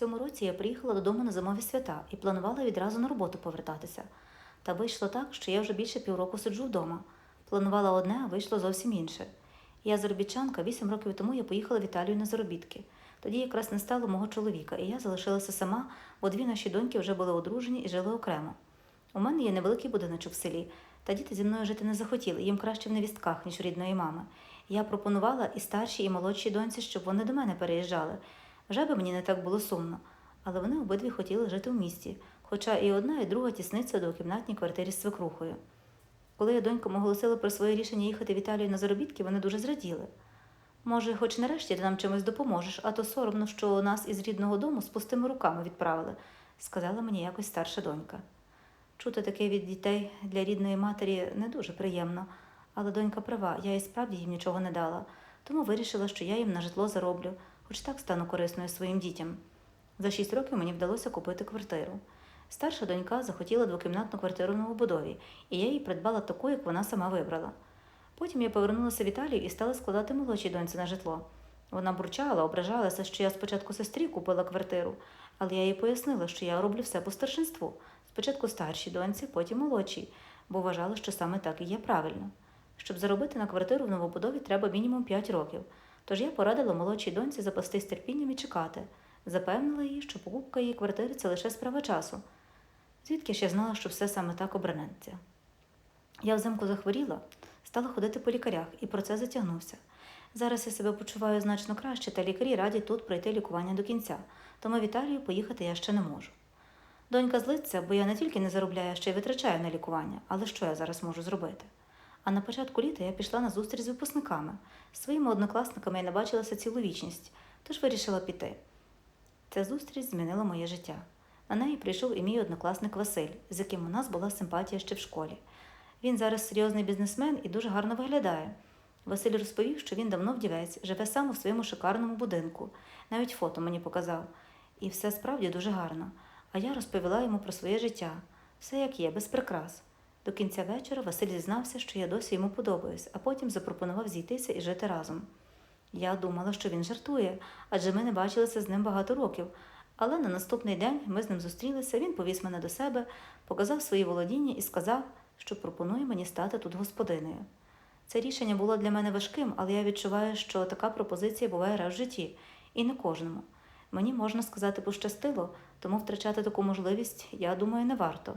цьому році я приїхала додому на зимові свята і планувала відразу на роботу повертатися. Та вийшло так, що я вже більше півроку сиджу вдома. Планувала одне, а вийшло зовсім інше. Я заробітчанка, вісім років тому я поїхала в Італію на заробітки. Тоді якраз не стало мого чоловіка, і я залишилася сама, бо дві наші доньки вже були одружені і жили окремо. У мене є невеликий будиночок в селі, та діти зі мною жити не захотіли, їм краще в невістках, ніж у рідної мами. Я пропонувала і старшій, і молодшій доньці, щоб вони до мене переїжджали. Вже би мені не так було сумно. Але вони обидві хотіли жити в місті, хоча і одна, і друга тісниця до кімнатній квартирі з свекрухою. Коли я донькам оголосила про своє рішення їхати в Італію на заробітки, вони дуже зраділи. Може, хоч нарешті ти нам чимось допоможеш, а то соромно, що нас із рідного дому з пустими руками відправили, сказала мені якось старша донька. Чути таке від дітей для рідної матері не дуже приємно, але донька права, я і справді їм нічого не дала, тому вирішила, що я їм на житло зароблю, хоч так стану корисною своїм дітям. За шість років мені вдалося купити квартиру. Старша донька захотіла двокімнатну квартиру в новобудові, і я їй придбала таку, як вона сама вибрала. Потім я повернулася в Італію і стала складати молодшій доньці на житло. Вона бурчала, ображалася, що я спочатку сестрі купила квартиру, але я їй пояснила, що я роблю все по старшинству. Спочатку старшій доньці, потім молодшій, бо вважала, що саме так і є правильно. Щоб заробити на квартиру в новобудові, треба мінімум 5 років. Тож я порадила молодшій доньці запастись терпінням і чекати. Запевнила її, що покупка її квартири це лише справа часу. Звідки ж я знала, що все саме так обернеться? Я взимку захворіла, стала ходити по лікарях, і процес затягнувся. Зараз я себе почуваю значно краще, та лікарі радять тут пройти лікування до кінця, тому в Італію поїхати я ще не можу. Донька злиться, бо я не тільки не заробляю, а ще й витрачаю на лікування, але що я зараз можу зробити? А на початку літа я пішла на зустріч з випускниками. Своїми однокласниками я не бачилася цілу вічність, тож вирішила піти. Ця зустріч змінила моє життя. На неї прийшов і мій однокласник Василь, з яким у нас була симпатія ще в школі. Він зараз серйозний бізнесмен і дуже гарно виглядає. Василь розповів, що він давно вдівець, живе сам у своєму шикарному будинку. Навіть фото мені показав. І все справді дуже гарно. А я розповіла йому про своє життя. Все як є, без прикрас. До кінця вечора Василь зізнався, що я досі йому подобаюсь, а потім запропонував зійтися і жити разом. Я думала, що він жартує, адже ми не бачилися з ним багато років. Але на наступний день ми з ним зустрілися, він повіз мене до себе, показав свої володіння і сказав, що пропонує мені стати тут господинею. Це рішення було для мене важким, але я відчуваю, що така пропозиція буває раз в житті, і не кожному. Мені можна сказати пощастило, тому втрачати таку можливість, я думаю, не варто.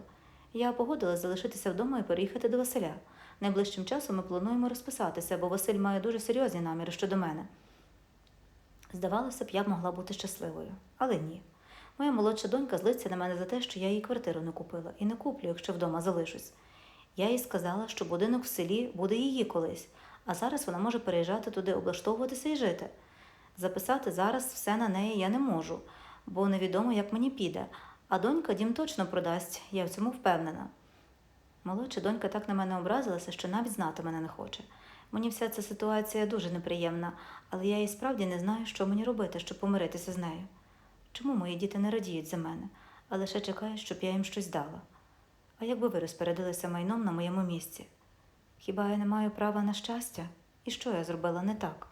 Я погодилась залишитися вдома і переїхати до Василя. Найближчим часом ми плануємо розписатися, бо Василь має дуже серйозні наміри щодо мене. Здавалося б, я б могла бути щасливою, але ні. Моя молодша донька злиться на мене за те, що я їй квартиру не купила і не куплю, якщо вдома залишусь. Я їй сказала, що будинок в селі буде її колись, а зараз вона може переїжджати туди, облаштовуватися і жити. Записати зараз все на неї я не можу, бо невідомо, як мені піде, а донька дім точно продасть, я в цьому впевнена. Молодша донька так на мене образилася, що навіть знати мене не хоче. Мені вся ця ситуація дуже неприємна, але я і справді не знаю, що мені робити, щоб помиритися з нею. Чому мої діти не радіють за мене, а лише чекають, щоб я їм щось дала? А якби ви розпорядилися майном на моєму місці? Хіба я не маю права на щастя? І що я зробила не так?